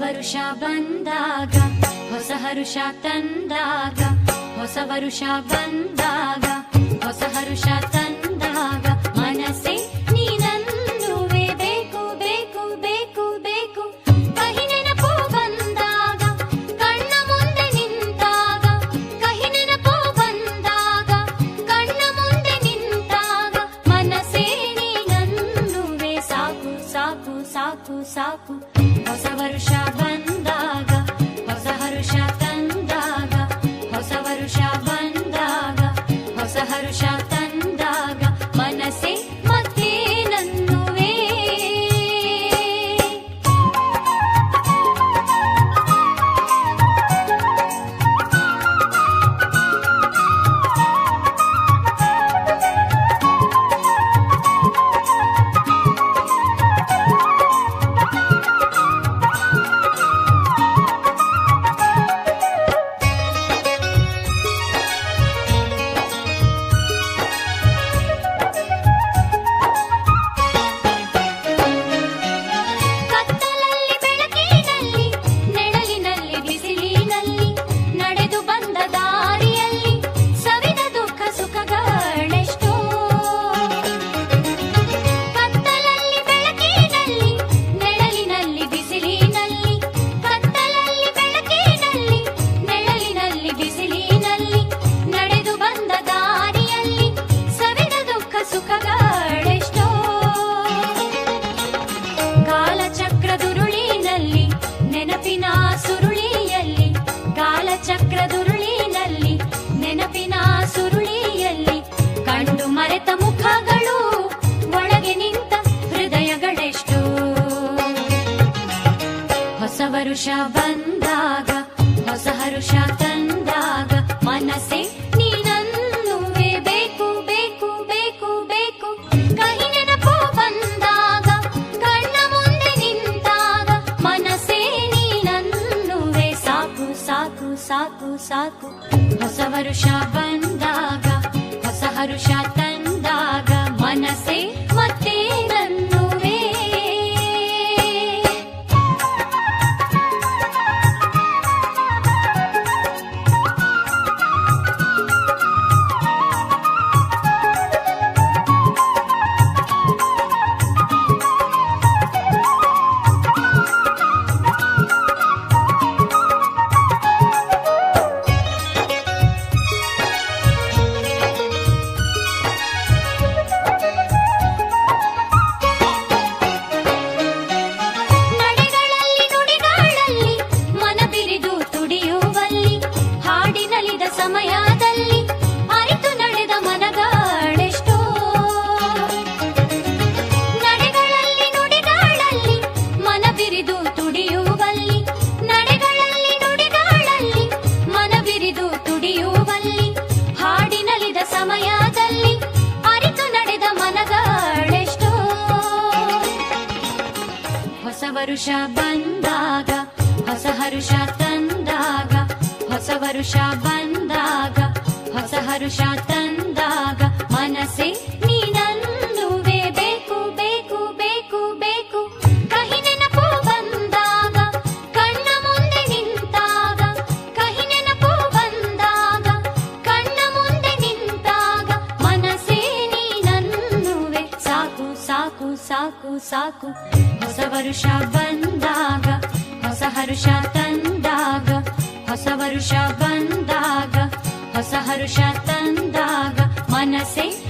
ವರುಷ ಬಂದಾಗ ಹೊಸ ಹರುಷ ತಂದಾಗ ಹೊಸ ವರುಷ ಬಂದಾಗ ಹೊಸ ಹರುಷ ತಂದಾಗ, ಮನಸ್ಸೆ ನೀನನ್ನುವೆ. ಬೇಕು ಬೇಕು ಬೇಕು ಬೇಕು. ಕಹಿ ನೆನಪು ಬಂದಾಗ, ಕಣ್ಣ ಮುಂದೆ ನಿಂತಾಗ. ಕಹಿ ನೆನಪು ಬಂದಾಗ, ಕಣ್ಣ ಮುಂದೆ ನಿಂತಾಗ. ಮನಸ್ಸೇ ನೀನನ್ನುವೆ. ಸಾಕು ಸಾಕು ಸಾಕು ಸಾಕು. ಮರೆತ ಮುಖಗಳು ಒಳಗೆ ನಿಂತ ಹೃದಯಗಳೆಷ್ಟು. ಹೊಸ ವರುಷ ಬಂದಾಗ, ಹೊಸ ಹರುಷ ತಂದಾಗ ಮನಸ್ಸೆ ನೀನನ್ನುವೆ. ಬೇಕು ಬೇಕು ಬೇಕು ಬೇಕು. ಕಹಿ ನೆನಪು ಬಂದಾಗ, ಕಣ್ಣ ಮುಂದೆ ನಿಂತಾಗ ಮನಸ್ಸೇ ನೀನನ್ನುವೆ. ಸಾಕು ಸಾಕು ಸಾಕು ಸಾಕು. ಹೊಸ ವರುಷ ಬಂದಾಗ ಹೊಸ ಹರುಷ ತಂದಾಗ ಮನಸ್ಸೇ ಮತ್ತೆ ಸಮಯದಲ್ಲಿ ಅರಿತು ನಡೆದ ಮನಗಳೆಷ್ಟೋ ನಡೆಗಳಲ್ಲಿ ನುಡಿಗಳಲ್ಲಿ ಮನ ಬಿರಿದು ತುಡಿಯುವಲ್ಲಿ. ನಡೆಗಳಲ್ಲಿ ನುಡಿಗಳಲ್ಲಿ ಮನ ಬಿರಿದು ತುಡಿಯುವಲ್ಲಿ. ಹಾಡಿನಲಿದ ಸಮಯದಲ್ಲಿ ಅರಿತು ನಡೆದ ಮನಗಳೆಷ್ಟೋ ಹೊಸ ವರುಷ ಬಂದಾಗ, ಹೊಸ ಹರುಷ ತಂದಾಗ, ಹೊಸ ವರುಷ ಹೊಸ ಹರುಷ ತಂದಾಗ ಮನಸ್ಸೆ ನೀನನ್ನುವೆ. ಬೇಕು ಬೇಕು ಬೇಕು ಬೇಕು. ಕಹಿ ನೆನಪು ಬಂದಾಗ, ಕಣ್ಣ ಮುಂದೆ ನಿಂತಾಗ. ಕಹಿ ನೆನಪು ಬಂದಾಗ, ಕಣ್ಣ ಮುಂದೆ ನಿಂತಾಗ. ಮನಸ್ಸೇ ನೀನನ್ನುವೆ. ಸಾಕು ಸಾಕು ಸಾಕು ಸಾಕು. ಹೊಸ ವರುಷ ಬಂದಾಗ, ಹೊಸ ಹರುಷ ತಂದಾಗ. ಹೊಸ ವರುಷ ಬಂದಾಗ ಹೊಸ ಹರುಷ ತಂದಾಗ ಮನಸ್ಸೇ ಮತ್ತೆ